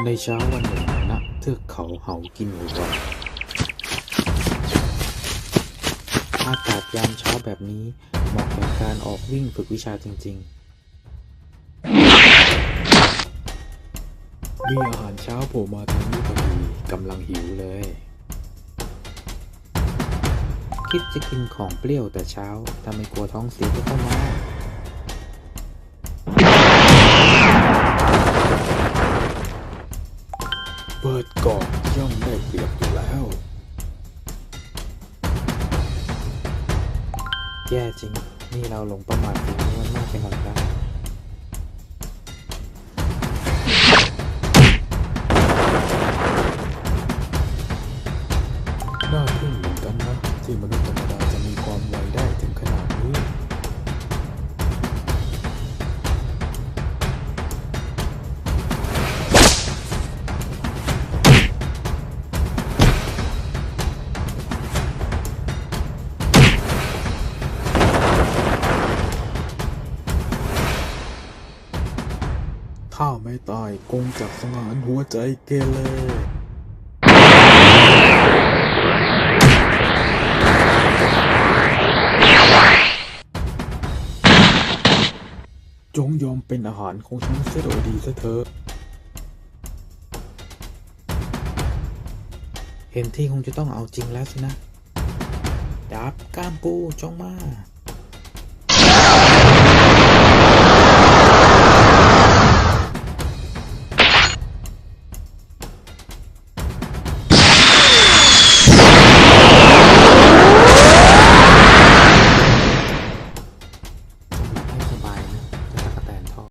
ในเช้าวันหนึ่งณเทือกเขาเหากินหัวอากาศยามเช้าแบบนี้เหมาะกับการออกวิ่งฝึกวิชาจริง ๆ มีอาหารเช้าโผล่มาทางนี้พอดีกำลังหิวเลย คิดจะกินของเปรี้ยวแต่เช้าถ้าไมกลัวท้องเสียก็เข้ามา เปิดก่อนย่อมได้เปรียบอยู่แล้ว แย่จริง นี่เราหลงประมาทสิ่งนี้มันมากไปหน่อยนะน่าทึ่ ถ้าไม่ตายคงจักสังารหัวใจเกเรจงยอมเป็นอาหารของฉันเสียโดยดีซะเถอะเห็นที่คงจะต้องเอาจริงแล้วสินะดาบก้ามปูจงมา